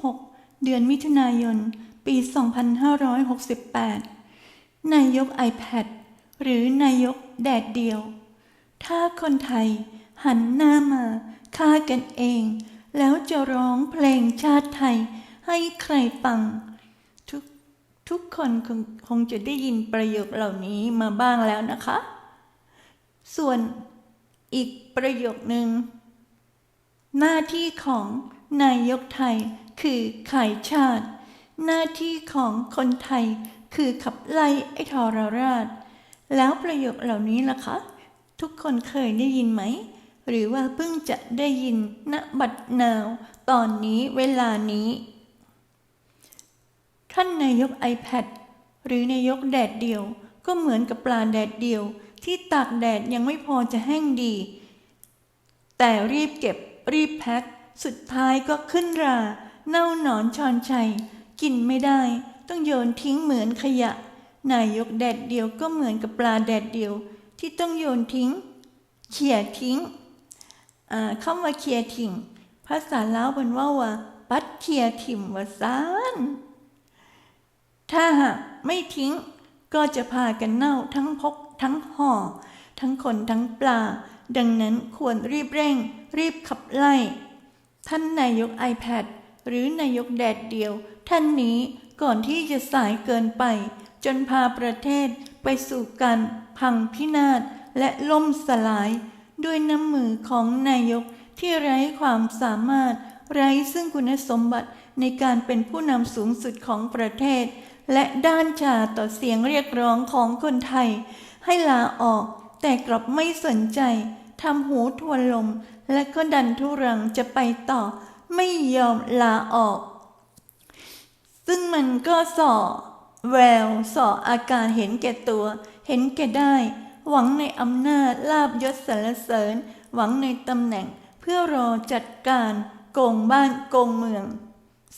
16 เดือนมิถุนายน ปี 2568 นายก iPad หรือนายกแดดเดียว ถ้าคนไทยหันหน้ามาฆ่ากันเอง แล้วจะร้องเพลงชาติไทยให้ใครฟัง ทุกทุกคนคงคงจะได้ยินประโยคเหล่านี้มาบ้างแล้วนะคะ ส่วนอีกประโยคหนึ่งหน้าที่ของนายกไทย คือขายชาติ หน้าที่ของคนไทยคือขับไล่ไอ้ทรราช แล้วประโยคเหล่านี้ล่ะคะ ทุกคนเคยได้ยินไหม หรือว่าเพิ่งจะได้ยินณบัดนาว ตอนนี้เวลานี้ ท่านนายก iPad หรือนายกแดดเดียว ก็เหมือนกับปลาแดดเดียว ที่ตากแดดยังไม่พอจะแห้งดี แต่รีบเก็บรีบแพ็คสุดท้ายก็ขึ้นรา เน่าหนอนชอนชัย กินไม่ได้ ต้องโยนทิ้งเหมือนขยะ นายกแดดเดียวก็เหมือนกับปลาแดดเดียว ที่ต้องโยนทิ้ง เขี่ยทิ้งอ่าคำว่าเขี่ยทิ้งภาษาลาวเป็นว่าว่า ปัดเขี่ยถิ่มว่าซานถ้าหากไม่ทิ้ง ก็จะพากันเน่าทั้งพกทั้งห่อ ทั้งคนทั้งปลา ดังนั้นควรรีบเร่ง รีบขับไล่ ท่านนายก iPad หรือนายกแดดเดียว ท่านนี้ก่อนที่จะสายเกินไป จนพาประเทศไปสู่การพังพินาศและล่มสลาย ด้วยน้ำมือของนายกที่ไร้ความสามารถ ไร้ซึ่งคุณสมบัติในการเป็นผู้นำสูงสุดของประเทศ และด้านชาต่อเสียงเรียกร้องของคนไทย ให้ลาออกแต่กลับไม่สนใจทำหูทวนลม และก็ดันทุรังจะไปต่อ ไม่ยอมลาออก ซึ่งมันก็ส่อแววส่ออาการเห็นแก่ตัว เห็นแก่ได้ หวังในอำนาจลาบยศสรรเสริญ หวังในตำแหน่งเพื่อรอจัดการโกงบ้านโกงเมือง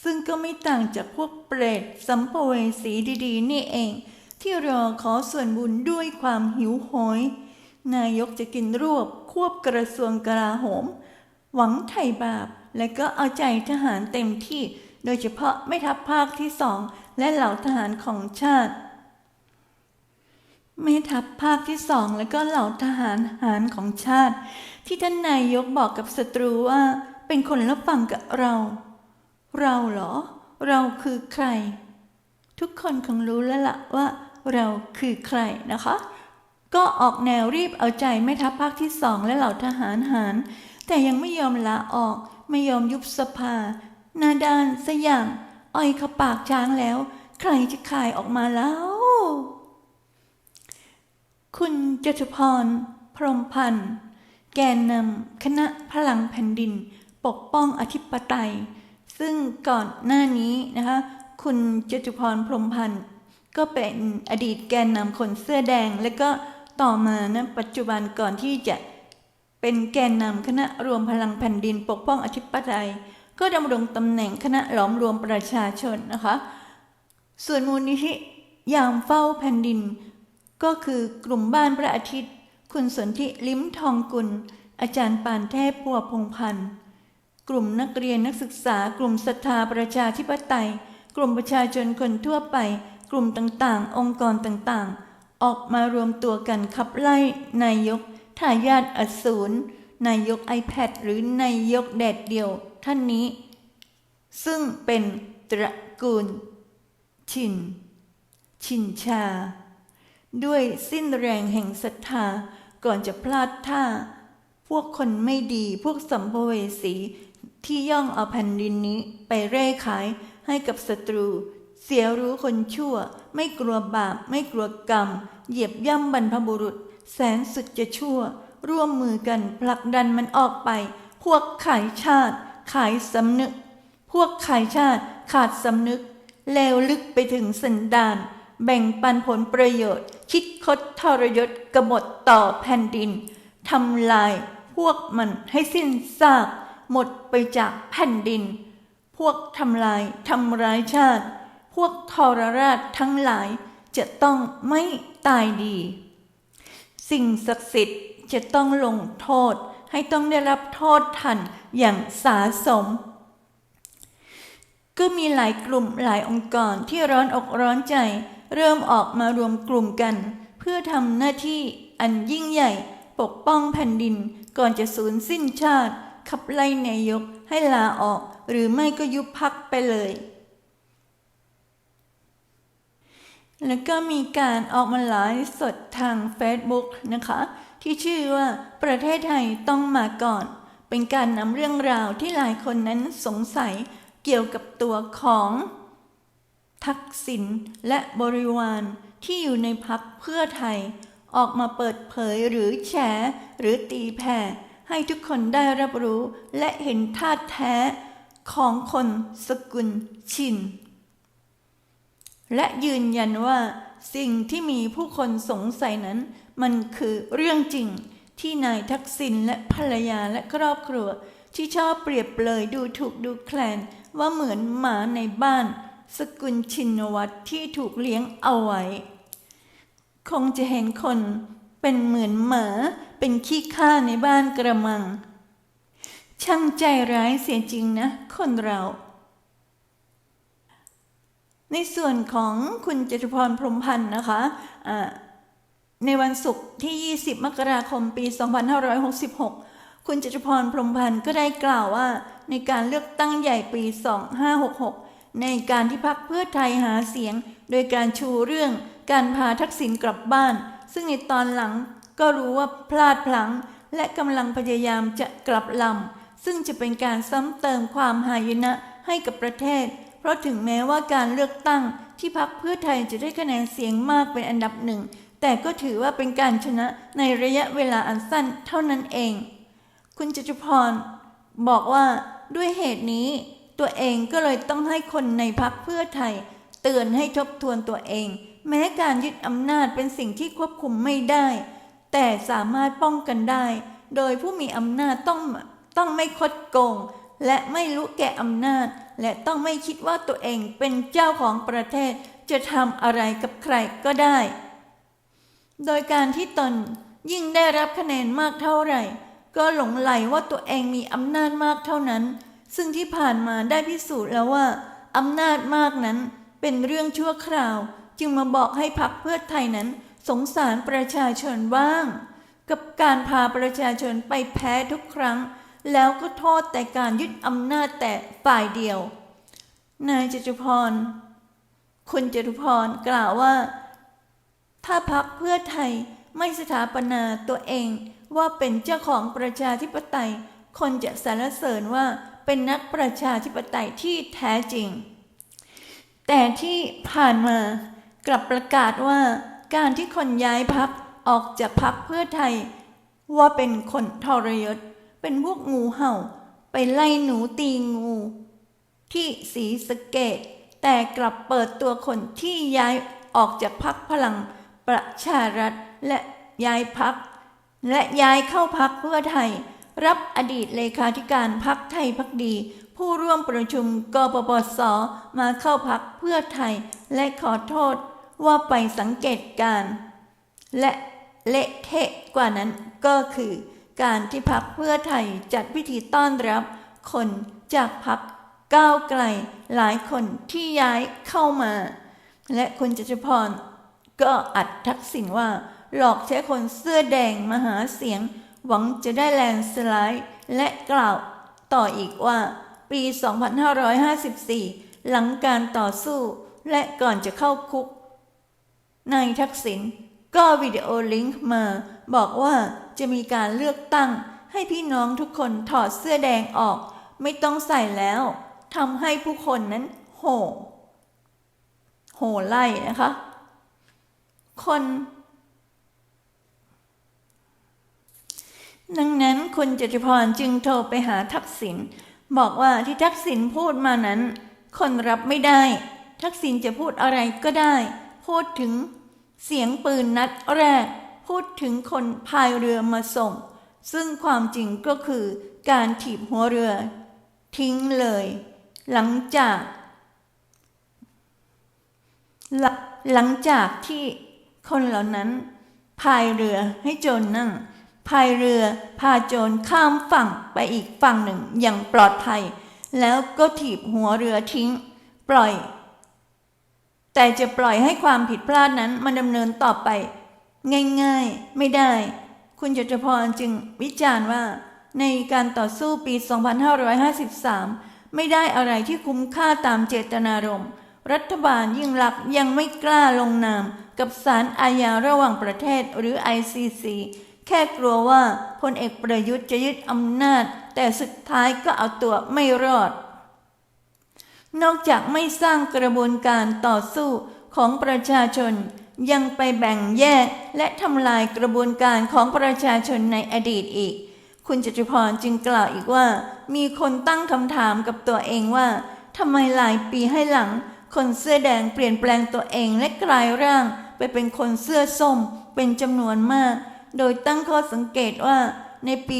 ซึ่งก็ไม่ต่างจากพวกเปรตสัมภเวสีดีๆ นี่เอง ที่รอขอส่วนบุญด้วยความหิวโหย นายกจะกินรวบควบกระทรวงกลาโหม หวังไถ่บาป และก็เอาใจทหารเต็มที่ โดยเฉพาะไม่ทัพภาคที่สองและเหล่าทหารของชาติแม่ทัพภาคที่สองและก็เหล่าทหารหารของชาติ ที่ท่านนายกบอกกับศัตรูว่า เป็นคนละฝั่งกับเรา เราเหรอ เราคือใคร ทุกคนคงรู้แล้วละว่า เราคือใครนะคะ ก็ออกแนวรีบเอาใจแม่ทัพภาคที่สองและเหล่าทหารหาร แต่ยังไม่ยอมลาออก ไม่ยอมยุบสภา หนาด้านสอย่างอ้อยเขาปากช้างแล้ว ใครจะขายออกมาแล้ว คุณจตุพร พรหมพันธ์ แกนนำคณะพลังแผ่นดิน ปกป้องอธิปไตย ซึ่งก่อนหน้านี้นะคะ คุณจตุพร พรหมพันธ์ก็เป็นอดีตแกนนำคนเสื้อแดง และก็ต่อมานะปัจจุบันก่อนที่จะ เป็นแกนนำคณะรวมพลังแผ่นดินปกป้องอธิปไตย ก็ดำรงตำแหน่งคณะหลอมรวมประชาชนนะคะ ส่วนมูลนิธิยามเฝ้าแผ่นดิน ก็คือกลุ่มบ้านพระอาทิตย์ คุณสนธิลิ้มทองกุล อาจารย์ปานเทพปัวพงพันธ์กลุ่มนักเรียนนักศึกษากลุ่มศรัทธาประชาธิปไตย กลุ่มประชาชนคนทั่วไป กลุ่มต่างๆ องค์กรต่างๆ ออกมารวมตัวกันขับไล่นายก ทายาทอสูรนายก iPad หรือนายกแดดเดียวท่านนี้ ซึ่งเป็นตระกูล ชิน ชินชา ด้วยสิ้นแรงแห่งศรัทธาก่อนจะพลาดท่า พวกคนไม่ดีพวกสัมภเวสีที่ย่องเอาแผ่นดินนี้ไปเร่ขายให้กับศัตรู เสียรู้คนชั่ว ไม่กลัวบาป ไม่กลัวกรรม เหยียบย่ำบรรพบุรุษ แสนสุดจะชั่ว ร่วมมือกันผลักดันมันออกไป พวกขายชาติ ขายสำนึก พวกขายชาติขาดสำนึกเลวลึกไปถึงสันดาน แบ่งปันผลประโยชน์ คิดคดทรยศกบฏต่อแผ่นดินทำลายพวกมันให้สิ้นซาก หมดไปจากแผ่นดิน พวกทำลายทำร้ายชาติ พวกทรราชทั้งหลายจะต้องไม่ตายดี สิ่งศักดิ์สิทธิ์จะต้องลงโทษให้ต้องได้รับโทษทันอย่างสาสม ก็มีหลายกลุ่มหลายองค์กรที่ร้อนอกร้อนใจ เริ่มออกมารวมกลุ่มกัน เพื่อทำหน้าที่อันยิ่งใหญ่ปกป้องแผ่นดินก่อนจะสูญสิ้นชาติ ขับไล่นายกให้ลาออก หรือไม่ก็ยุบพักไปเลย แล้วก็มีการออกมาไลฟ์สดทาง Facebook นะคะ ที่ชื่อว่าประเทศไทยต้องมาก่อน เป็นการนำเรื่องราวที่หลายคนนั้นสงสัยเกี่ยวกับตัวของ ทักษิณและบริวารที่อยู่ในพักเพื่อไทย ออกมาเปิดเผยหรือแฉหรือตีแผ่ให้ทุกคนได้รับรู้และเห็นท่าแท้ของคนสกุลชิน และยืนยันว่าสิ่งที่มีผู้คนสงสัยนั้น มันคือเรื่องจริงที่นายทักษิณและภรรยาและครอบครัว ที่ชอบเปรียบเปรยดูถูกดูแคลนว่าเหมือนหมาในบ้าน สกุลชินวัตรที่ถูกเลี้ยงเอาไว้ คงจะเห็นคนเป็นเหมือนหมาเป็นขี้ข้าในบ้านกระมัง ช่างใจร้ายเสียจริงนะ คนเรา ในส่วนของคุณจตุพรพรมพันธ์นะคะะในวันศุกร์ที่ 20 มกราคม ปี 2566 คุณจตุพรพรมพันธ์ก็ได้กล่าวว่า ในการเลือกตั้งใหญ่ปี 2566 ในการที่พักเพื่อไทยหาเสียง โดยการชูเรื่องการพาทักษิณกลับบ้าน ซึ่งในตอนหลังก็รู้ว่าพลาดพลั้ง และกำลังพยายามจะกลับลำซึ่งจะเป็นการซ้ำเติมความหายนะให้กับประเทศ เพราะถึงแม้ว่าการเลือกตั้งที่พักเพื่อไทยจะได้คะแนนเสียงมากเป็นอันดับหนึ่ง แต่ก็ถือว่าเป็นการชนะในระยะเวลาอันสั้นเท่านั้นเอง คุณจตุพร บอกว่าด้วยเหตุนี้ ตัวเองก็เลยต้องให้คนในพักเพื่อไทย เตือนให้ทบทวนตัวเอง แม้การยึดอำนาจเป็นสิ่งที่ควบคุมไม่ได้ แต่สามารถป้องกันได้ โดยผู้มีอำนาจต้องต้องไม่คดโกง และไม่รู้แก่อำนาจ และต้องไม่คิดว่าตัวเองเป็นเจ้าของประเทศจะทำอะไรกับใครก็ได้ โดยการที่ตนยิ่งได้รับคะแนนมากเท่าไหร่ ก็หลงไหลว่าตัวเองมีอำนาจมากเท่านั้น ซึ่งที่ผ่านมาได้พิสูจน์แล้วว่าอำนาจมากนั้นเป็นเรื่องชั่วคราว จึงมาบอกให้พักเพื่อไทยนั้น สงสารประชาชนบ้าง กับการพาประชาชนไปแพ้ทุกครั้ง แล้วก็โทษแต่การยึดอำนาจแต่ฝ่ายเดียว นายจตุพร คุณจตุพรกล่าวว่า ถ้าพักเพื่อไทยไม่สถาปนาตัวเองว่าเป็นเจ้าของประชาธิปไตย คนจะสรรเสริญว่าเป็นนักประชาธิปไตยที่แท้จริง แต่ที่ผ่านมากลับประกาศว่า การที่คนย้ายพักออกจากพักเพื่อไทย ว่าเป็นคนทรยศ เป็นพวกงูเห่า ไปไล่หนูตีงู ที่สีสเกต แต่กลับเปิดตัวคนที่ย้ายออกจากพักพลังประชารัฐและย้ายพัก และย้ายเข้าพักเพื่อไทย รับอดีตเลขาธิการพักไทยพักดี ผู้ร่วมประชุมกปปสมาเข้าพักเพื่อไทย และขอโทษว่าไปสังเกตการ และเละเทะกว่านั้นก็คือ การที่พักเพื่อไทยจัดพิธีต้อนรับ คนจากพักก้าวไกลหลายคนที่ย้ายเข้ามา และคุณจตุพรก็อัดทักษิณว่า หลอกใช้คนเสื้อแดงมาหาเสียง หวังจะได้แลนสไลด์และกล่าวต่ออีกว่า ปี 2554 หลังการต่อสู้และก่อนจะเข้าคุกนายทักษิณก็วิดีโอลิงก์มาบอกว่า จะมีการเลือกตั้ง ให้พี่น้องทุกคนถอดเสื้อแดงออก ไม่ต้องใส่แล้วทำให้ผู้คนนั้นโห่โห่ไล่นะคะ คนดังนั้นคุณจตุพรจึงโทรไปหาทักษิณบอกว่าที่ทักษิณพูดมานั้น คนรับไม่ได้ ทักษิณจะพูดอะไรก็ได้ พูดถึงเสียงปืนนัดแรก พูดถึงคนพายเรือมาส่ง ซึ่งความจริงก็คือการถีบหัวเรือ ทิ้งเลย หลังจากหลังหลังจากที่คนเหล่านั้นพายเรือให้โจรนั่งพายเรือพาโจรข้ามฝั่งไปอีกฝั่งหนึ่งอย่างปลอดภัย แล้วก็ถีบหัวเรือทิ้ง ปล่อย แต่จะปล่อยให้ความผิดพลาดนั้นมันดำเนินต่อไป ง่ายๆ ไม่ได้ คุณจตุพรจึงวิจารณ์ว่า ในการต่อสู้ปี 2553 ไม่ได้อะไรที่คุ้มค่าตามเจตนารมณ์ รัฐบาลยิ่งลักษ์ยังไม่กล้าลงนาม กับศาลอาญาระหว่างประเทศหรือ ICC แค่กลัวว่าพลเอกประยุทธ์จะยึดอำนาจ แต่สุดท้ายก็เอาตัวไม่รอด นอกจากไม่สร้างกระบวนการต่อสู้ของประชาชน ยังไปแบ่งแยกและทำลายกระบวนการของประชาชนในอดีตอีก คุณจตุพรจึงกล่าวอีกว่า มีคนตั้งคำถามกับตัวเองว่าทำไมหลายปีให้หลัง คนเสื้อแดงเปลี่ยนแปลงตัวเองและกลายร่าง ไปเป็นคนเสื้อส้มเป็นจำนวนมาก โดยตั้งข้อสังเกตว่า ในปี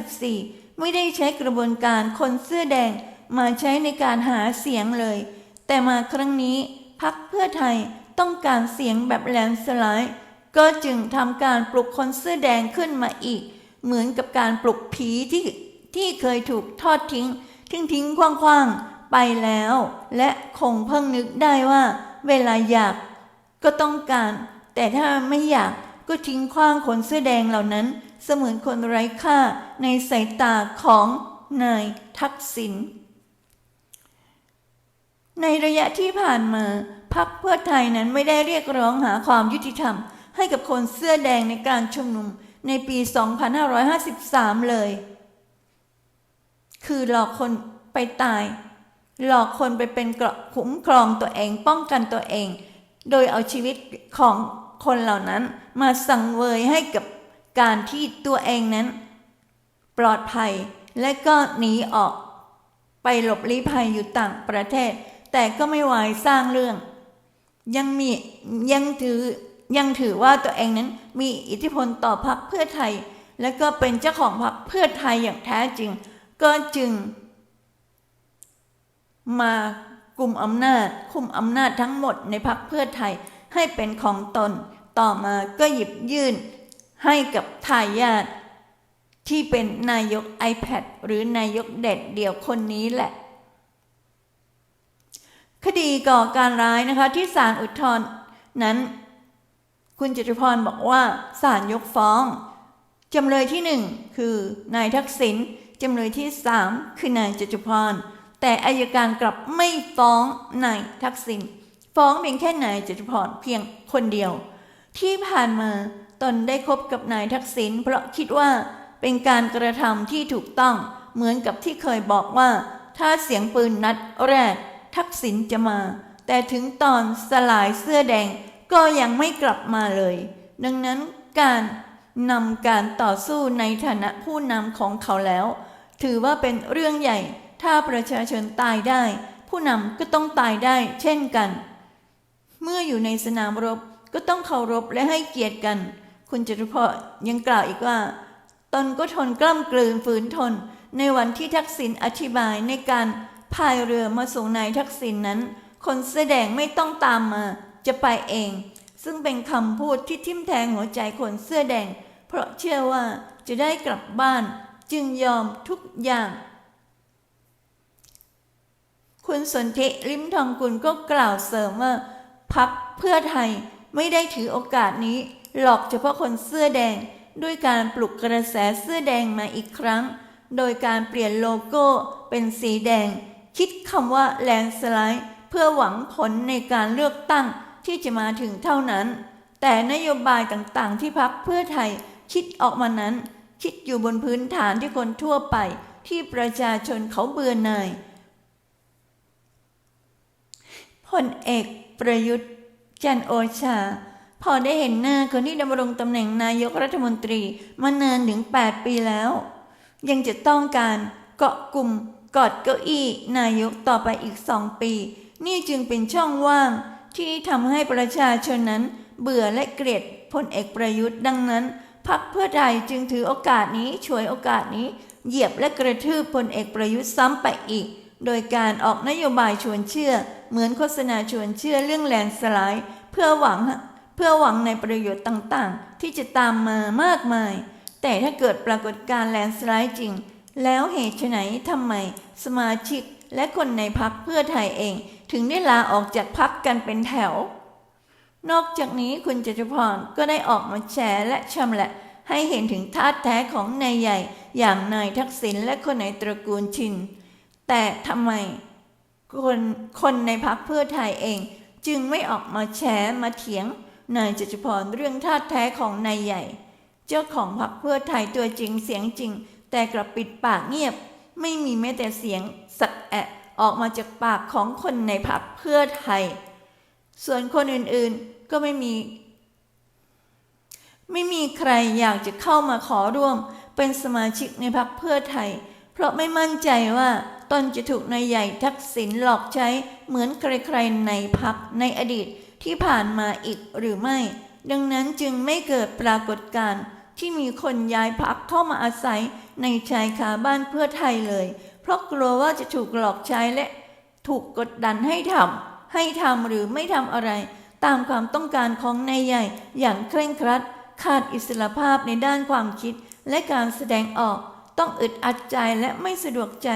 2554 ไม่ได้ใช้กระบวนการคนเสื้อแดงมาใช้ในการหาเสียงเลย แต่มาครั้งนี้พักเพื่อไทย ต้องการเสียงแบบแลนสไลด์ก็จึงทำการปลุกคนเสื้อแดงขึ้นมาอีก เหมือนกับการปลุกผีที่ที่เคยถูกทอดทิ้ง ทิ้งทิ้งคว้างๆไปแล้ว และคงเพิ่งนึกได้ว่า เวลาอยากก็ต้องการ แต่ถ้าไม่อยากก็ทิ้งขว้างคนเสื้อแดงเหล่านั้น เสมือนคนไร้ค่าในสายตาของนายทักษิณ ในระยะที่ผ่านมาพรรคเพื่อไทยนั้นไม่ได้เรียกร้องหาความยุติธรรม ให้กับคนเสื้อแดงในการชุมนุมในปี 2553 เลย คือหลอกคนไปตาย หลอกคนไปเป็นเกราะคุ้มครองตัวเองป้องกันตัวเอง โดยเอาชีวิตของคนเหล่านั้นมาสั่งเวยให้กับการที่ตัวเองนั้น ปลอดภัยและก็หนีออกไปหลบลี้ภัยอยู่ต่างประเทศ แต่ก็ไม่ไหวสร้างเรื่อง ยังมียังถือยังถือว่าตัวเองนั้นมีอิทธิพลต่อพรรคเพื่อไทย และก็เป็นเจ้าของพรรคเพื่อไทยอย่างแท้จริง ก็จึง มากลุ่มอำนาจ คุมอำนาจทั้งหมดในพรรคเพื่อไทยให้เป็นของตนต่อมาก็หยิบยื่นให้กับทายาทที่เป็นนายก iPad หรือนายกเด็ดเดี่ยวคนนี้แหละ คดีก่อการร้ายนะคะ ที่ศาลอุทธรณ์นั้น คุณจตุพรบอกว่าศาลยกฟ้องจำเลยที่หนึ่งคือนายทักษิณจำเลยที่สามคือนายจตุพร แต่อายการกลับไม่ฟ้องนายทักษิณฟ้องเพียงแค่นายจตุพรเพียงคนเดียว ที่ผ่านมาตนได้คบกับนายทักษิณเพราะคิดว่าเป็นการกระทำที่ถูกต้องเหมือนกับที่เคยบอกว่า ถ้าเสียงปืนนัดแรก ทักษิณจะมา แต่ถึงตอนสลายเสื้อแดงก็ยังไม่กลับมาเลย ดังนั้นการนำการต่อสู้ในฐานะผู้นำของเขาแล้ว ถือว่าเป็นเรื่องใหญ่ ถ้าประชาชนตายได้ ผู้นำก็ต้องตายได้เช่นกัน เมื่ออยู่ในสนามรบก็ต้องเคารพและให้เกียรติกัน คุณจตุพรยังกล่าวอีกว่า ตนก็ทนกล้ำกลืนฝืนทน ในวันที่ทักษิณอธิบายในการ พายเรือมาส่งนายทักษิณนนั้น คนเสื้อแดงไม่ต้องตามมา จะไปเอง ซึ่งเป็นคำพูดที่ทิ่มแทงหัวใจคนเสื้อแดง เพราะเชื่อว่าจะได้กลับบ้าน จึงยอมทุกอย่าง คุณสนธิลิมทองกุลก็กล่าวเสริมว่าพักเพื่อไทยไม่ได้ถือโอกาสนี้ หลอกเฉพาะคนเสื้อแดงด้วยการปลุกกระแสเสื้อแดงมาอีกครั้ง โดยการเปลี่ยนโลโก้เป็นสีแดง คิดคำว่าแลนสไลด์เพื่อหวังผลในการเลือกตั้งที่จะมาถึงเท่านั้น แต่นโยบายต่างๆ ที่พักเพื่อไทยคิดออกมานั้น คิดอยู่บนพื้นฐานที่คนทั่วไปที่ประชาชนเขาเบื่อหน่ายพลเอกประยุทธ์ จันโอชา พอได้เห็นหน้าคนที่ดำรงตำแหน่งนายกรัฐมนตรีมานานถึง 8 ปีแล้ว ยังจะต้องการเกาะกลุ่ม กอดเก้าอี้นายกต่อไปอีกสองปี นี่จึงเป็นช่องว่างที่ทำให้ประชาชนนั้นเบื่อและเกลียดพลเอกประยุทธ์ดังนั้นพักเพื่อไทยจึงถือโอกาสนี้ช่วยโอกาสนี้ เหยียบและกระทืบพลเอกประยุทธ์ซ้ำไปอีก โดยการออกนโยบายชวนเชื่อ เหมือนโฆษณาชวนเชื่อเรื่องแลนด์สไลด์เพื่อหวังเพื่อหวังในประโยชน์ต่างๆ ที่จะตามมามากมาย แต่ถ้าเกิดปรากฏการแลนด์สไลด์จริง แล้วเหตุไฉนทำไม สมาชิกและคนในพักเพื่อไทยเอง ถึงได้ลาออกจากพักกันเป็นแถว นอกจากนี้คุณจตุพรก็ได้ออกมาแฉและชำแหละ ให้เห็นถึงท่าตแท้ของนายใหญ่ อย่างนายทักษิณและคนในตระกูลชิน แต่ทำไม คนคนในพักเพื่อไทยเอง จึงไม่ออกมาแฉมาเถียงนายจตุพรเรื่องท่าตแท้ของนายใหญ่ เจ้าของพรรคเพื่อไทยตัวจริงเสียงจริง แต่กลับปิดปากเงียบ ไม่มีแม้แต่เสียงสักแอะออกมาจากปากของคนในพรรคเพื่อไทย ส่วนคนอื่นๆก็ไม่มี ไม่มีใครอยากจะเข้ามาขอร่วมเป็นสมาชิกในพรรคเพื่อไทย เพราะไม่มั่นใจว่าตนจะถูกนายใหญ่ทักษิณหลอกใช้เหมือนใครๆในพรรคในอดีตที่ผ่านมาอีกหรือไม่ ดังนั้นจึงไม่เกิดปรากฏการณ์ ที่มีคนย้ายพักเข้ามาอาศัยในชายคาบ้านเพื่อไทยเลย เพราะกลัวว่าจะถูกหลอกใช้และถูกกดดันให้ทำให้ทำหรือไม่ทำอะไร ตามความต้องการของนายใหญ่อย่างเคร่งครัด ขาดอิสระภาพในด้านความคิดและการแสดงออก ต้องอึดอัดใจและไม่สะดวกใจ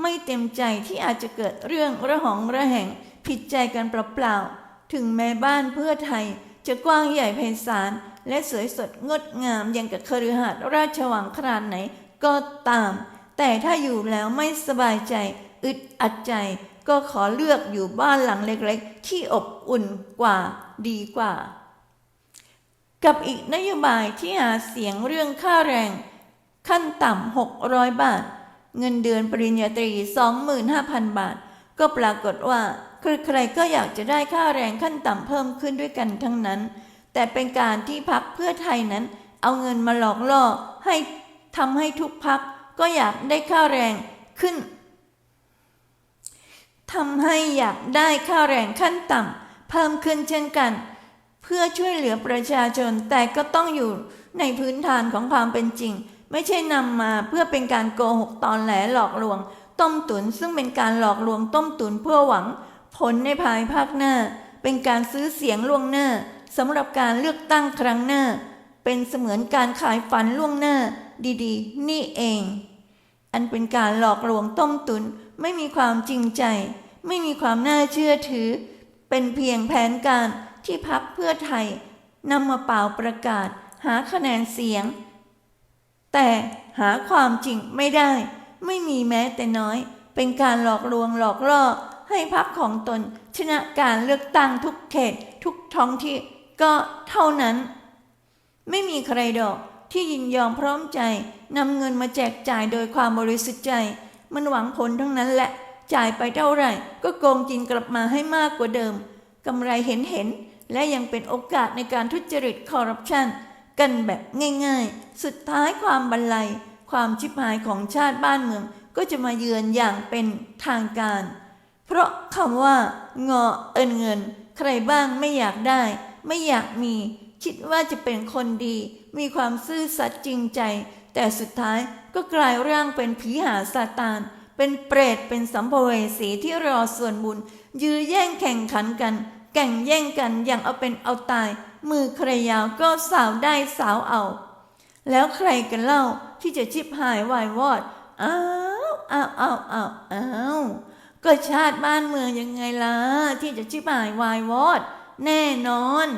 ไม่เต็มใจที่อาจจะเกิดเรื่องระหองระแหง ผิดใจกันเปล่าๆถึงแม้บ้านเพื่อไทย จะกว้างใหญ่ไพศาล และสวยสดงดงามอย่างกับคฤหาสน์ราชวังขนาดไหนก็ตาม แต่ถ้าอยู่แล้วไม่สบายใจ อึดอัดใจ ก็ขอเลือกอยู่บ้านหลังเล็กๆ ที่อบอุ่นกว่าดีกว่า กับอีกนโยบายที่หาเสียงเรื่องค่าแรง ขั้นต่ำ600 บาท เงินเดือนปริญญาตรี 25,000 บาท ก็ปรากฏว่าใครๆก็อยากจะได้ค่าแรงขั้นต่ำเพิ่มขึ้นด้วยกันทั้งนั้น แต่เป็นการที่พักเพื่อไทยนั้น เอาเงินมาหลอกล่อให้ทำให้ทุกพักก็อยากได้ค่าแรงขึ้นทำให้อยากได้ค่าแรงขั้นต่ำเพิ่มขึ้นเช่นกัน เพื่อช่วยเหลือประชาชนแต่ก็ต้องอยู่ในพื้นฐานของความเป็นจริง ไม่ใช่นำมาเพื่อเป็นการโกหกตอนแหลหลอกลวง ต้มตุนซึ่งเป็นการหลอกลวงต้มตุนเพื่อหวัง ผลในภายภาคหน้า เป็นการซื้อเสียงล่วงหน้า สำหรับการเลือกตั้งครั้งหน้า เป็นเสมือนการขายฝันล่วงหน้าดีๆ นี่เอง อันเป็นการหลอกลวงต้มตุนไม่มีความจริงใจ ไม่มีความน่าเชื่อถือ เป็นเพียงแผนการที่พักเพื่อไทยนำมาเป่าประกาศหาคะแนนเสียง แต่หาความจริงไม่ได้ ไม่มีแม้แต่น้อย เป็นการหลอกลวงหลอกล่อให้พักของตนชนะการเลือกตั้งทุกเขตทุกท้องที่ ก็เท่านั้น ไม่มีใครดอกที่ยินยอมพร้อมใจนำเงินมาแจกจ่ายโดยความบริสุทธิ์ใจ มันหวังผลทั้งนั้นแหละ จ่ายไปเท่าไหร่ ก็โกงกินกลับมาให้มากกว่าเดิมกำไรเห็นเห็น และยังเป็นโอกาสในการทุจริตคอร์รัปชันกันแบบง่ายๆ สุดท้ายความบันไลความชิบหายของชาติบ้านเมืองก็จะมาเยือนอย่างเป็นทางการ เพราะคำว่าเงอเอินเงิน ใครบ้างไม่อยากได้ ไม่อยากมี คิดว่าจะเป็นคนดี มีความซื่อสัตย์จริงใจ แต่สุดท้ายก็กลายร่างเป็นผีหาซาตาน เป็นเปรตเป็นสัมภเวสีที่รอส่วนบุญ ยื้อแย่งแข่งขันกันแก่งแย่งกันอย่างเอาเป็นเอาตาย มือใครยาวก็สาวได้สาวเอา แล้วใครกันเล่าที่จะชิบหายวายวอดอ้าวอ้าวอ้าวอ้าวอ้าวก็ชาติบ้านเมืองยังไงล่ะที่จะชิบหายวายวอด แน่นอน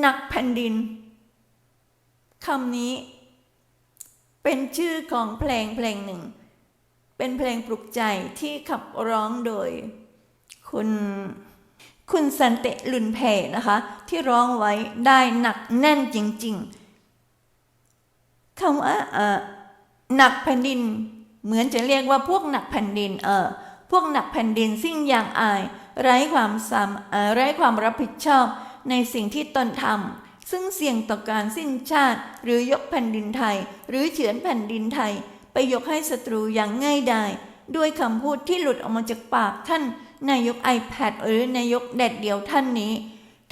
หนักแผ่นดินคำนี้ เป็นชื่อของเพลงเพลงหนึ่ง เป็นเพลงปลุกใจที่ขับร้องโดย คุณคุณสันเตลุนเพนะคะ ที่ร้องไว้ได้หนักแน่นจริง ๆคำว่าเออหนักแผ่นดิน เหมือนจะเรียกว่าพวกหนักแผ่นดิน เออพวกหนักแผ่นดินสิ่งอย่างอาย ไร้ความสามไร้ความรับผิดชอบในสิ่งที่ตนทำซึ่งเสี่ยงต่อการสิ้นชาติหรือยกแผ่นดินไทย หรือเฉือนแผ่นดินไทย ไปยกให้ศัตรูอย่างง่ายดายด้วยคำพูดที่หลุดออกมาจากปากท่านนายก iPad หรือนายกแดดเดียวท่านนี้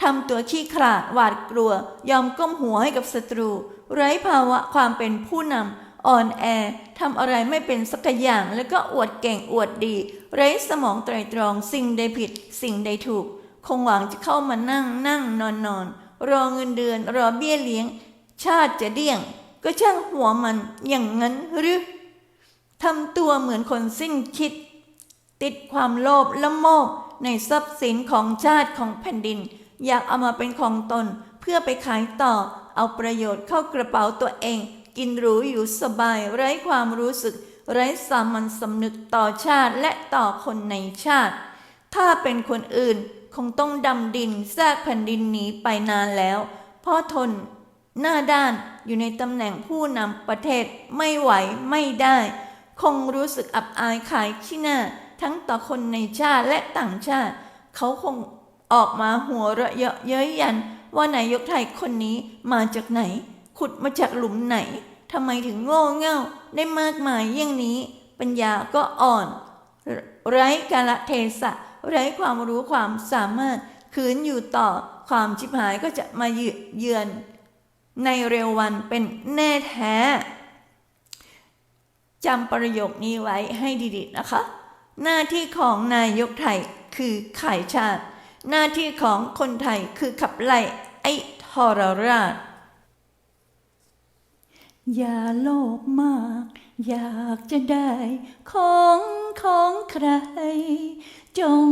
ทำตัวขี้ขลาดหวาดกลัว ยอมก้มหัวให้กับศัตรู ไร้ภาวะความเป็นผู้นำ อ่อนแอทำอะไรไม่เป็นสักอย่างแล้วก็อวดเก่งอวดดี ไร้สมองไตรตรองสิ่งใดผิด สิ่งใดถูก คงหวังจะเข้ามานั่งนั่งนอนนอนรอเงินเดือนรอเบี้ยเลี้ยง ชาติจะเดี่ยง ก็ช่างหัวมันอย่างนั้นหรือทำตัวเหมือนคนสิ้นคิด ติดความโลภและโมบในทรัพย์สินของชาติของแผ่นดิน อยากเอามาเป็นของตนเพื่อไปขายต่อเอาประโยชน์เข้ากระเป๋าตัวเอง กินหรูอยู่สบายไร้ความรู้สึก ไร้สามัญสำนึกต่อชาติและต่อคนในชาติ ถ้าเป็นคนอื่นคงต้องดำดินแทรกแผ่นดินหนีไปนานแล้วเพราะทน หน้าด้านอยู่ในตำแหน่งผู้นำประเทศไม่ไหวไม่ได้ คงรู้สึกอับอายขายขี้หน้า ทั้งต่อคนในชาติและต่างชาติ เขาคงออกมาหัวเราะเยาะเย้ยยันว่านายกไทยคนนี้มาจากไหน ขุดมาจากหลุมไหนทำไมถึงโง่เง่าได้มากมายอย่างนี้ ปัญญาก็อ่อน ไร้กาลเทศะ ไร้ความรู้ความสามารถคืนอยู่ต่อความชิบหายก็จะมาเยือน ในเร็ววันเป็นแน่แท้จำประโยคนี้ไว้ให้ดีๆนะคะ หน้าที่ของนายกไทยคือขายชาติ หน้าที่ของคนไทยคือขับไล่ไอ้ทรราช อย่าโลภมาก อยากจะได้ของของใคร จง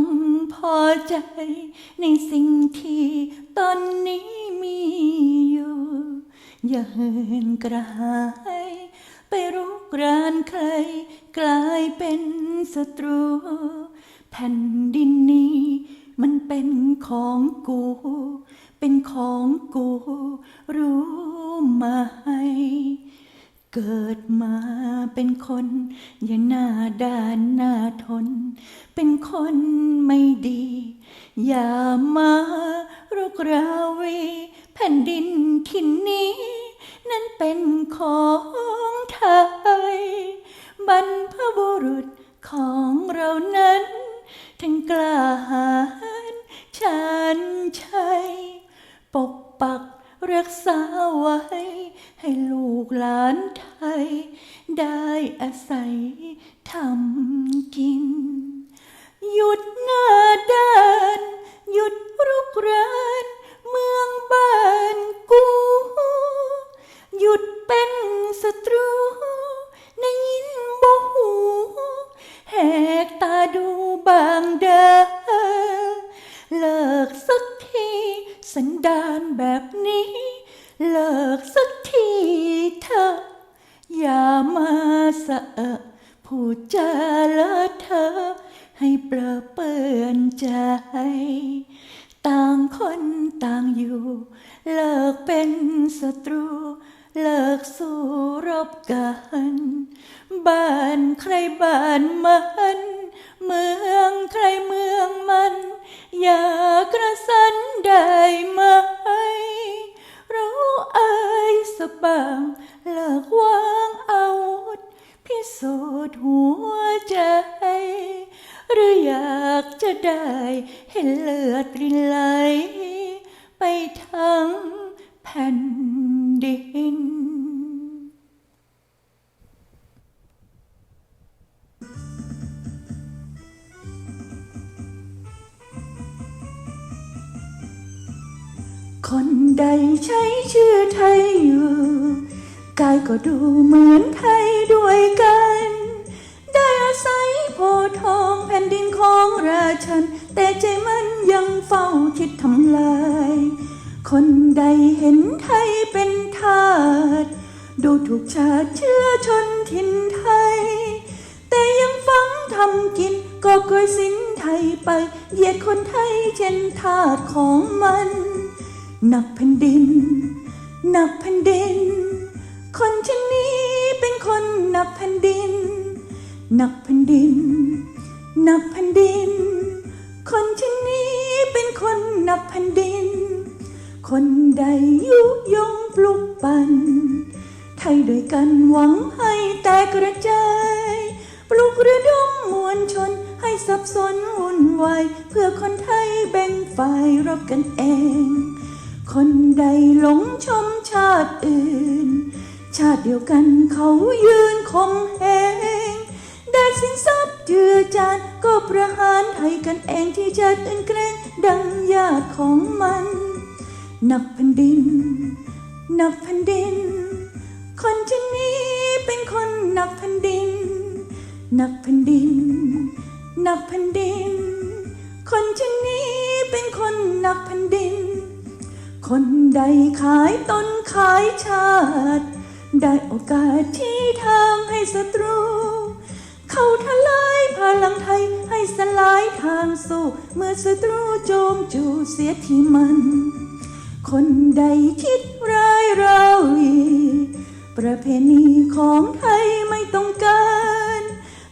พอใจ ในสิ่งที่ตอนนี้มีอยู่ อย่าเหินกระหาย ไปรุกรานใคร กลายเป็นศัตรู แผ่นดินนี้ มันเป็นของกู เป็นของกูรู้ไหม เกิดมาเป็นคน อย่าหน้าด้านหน้าทน เป็นคนไม่ดี อย่ามารุกราวีแผ่นดินที่นี้ นั้นเป็นของไทย บรรพบุรุษของเรานั้นทั้งกล้าหา รักษาไว้ ให้ลูกหลานไทย ได้อาศัยทำกิน หยุดหน้าด้านหยุดรุกรานเมืองบ้านกู หยุดเป็นศัตรูในยินบ่หูแหกตาดูบางเดอเลิกสักที สันดานแบบนี้ เลิกสักทีเถอะอย่ามาสะเอะพูดจาละเธอ ให้เปลอเปื้อนใจ ต่างคนต่างอยู่ เลิกเป็นศัตรู เลิกสู้รบกัน บ้านใครบ้านมัน เมืองใครเมืองมัน อย่ากระสันได้ไหมเราเอ่ยสบางเลิกวางอาวุธพิสูจน์หัวใจ หรืออยากจะได้เห็นเลือดรินไหล ไปทั้งแผ่นดิน คนใดใช้ชื่อไทยอยู่กายก็ดูเหมือนไทยด้วยกัน ได้อาศัยโพทองแผ่นดินของราชัน แต่ใจมันยังเฝ้าคิดทำลาย คนใดเห็นไทยเป็นทาสดูถูกชาติเชื้อชนถิ่นไทย แต่ยังฝังทำกินก็กลอยสินไทยไปเหยียดคนไทยเช่นทาสของมัน หนักแผ่นดิน หนักแผ่นดิน คนเช่นนี้เป็นคนหนักแผ่นดิน หนักแผ่นดิน หนักแผ่นดิน คนเช่นนี้เป็นคนหนักแผ่นดิน คนใดยุยงปลุกปั่นไทยด้วยกันหวังให้แตกกระจาย ปลุกระดมมวลชนให้สับสนวุ่นวายเพื่อคนไทยแบ่งฝ่ายรบกันเอง คนใดหลงชมชาติอื่น ชาติเดียวกันเขายืนคมเหงได้สินทรัพย์เจือจานก็ประหารไทยกันเองที่จะเต้นเกรงดังญาติของมันหนักแผ่นดินหนักแผ่นดิน คนที่นี้เป็นคนหนักแผ่นดินหนักแผ่นดินหนักแผ่นดิน คนที่นี้เป็นคนหนักแผ่นดิน คนใดขายตนขายชาติ ได้โอกาสที่ทางให้ศัตรู เข้าทลายพลังไทยให้สลายทางสู้ เมื่อศัตรูโจมจูเสียที่มัน คนใดคิดร้ายเราอีประเพณีของไทยไม่ต้องการ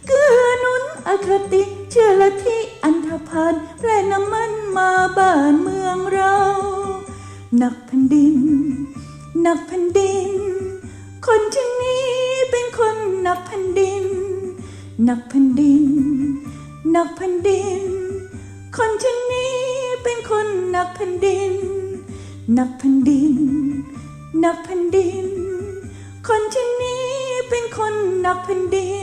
เกื้อหนุนอคติเชื่อละที่อันธพาลแพร่น้ำมันมาบ้านเมืองเรา นักแผ่นดินหนักแผ่นดิน คนที่นี้เป็นคนหนักแผ่นดินหนักแผ่นดินหนักแผ่นดิน คนที่นี้เป็นคนหนักแผ่นดินหนักแผ่นดินหนักแผ่นดิน คนที่นี้เป็นคนหนักแผ่นดิน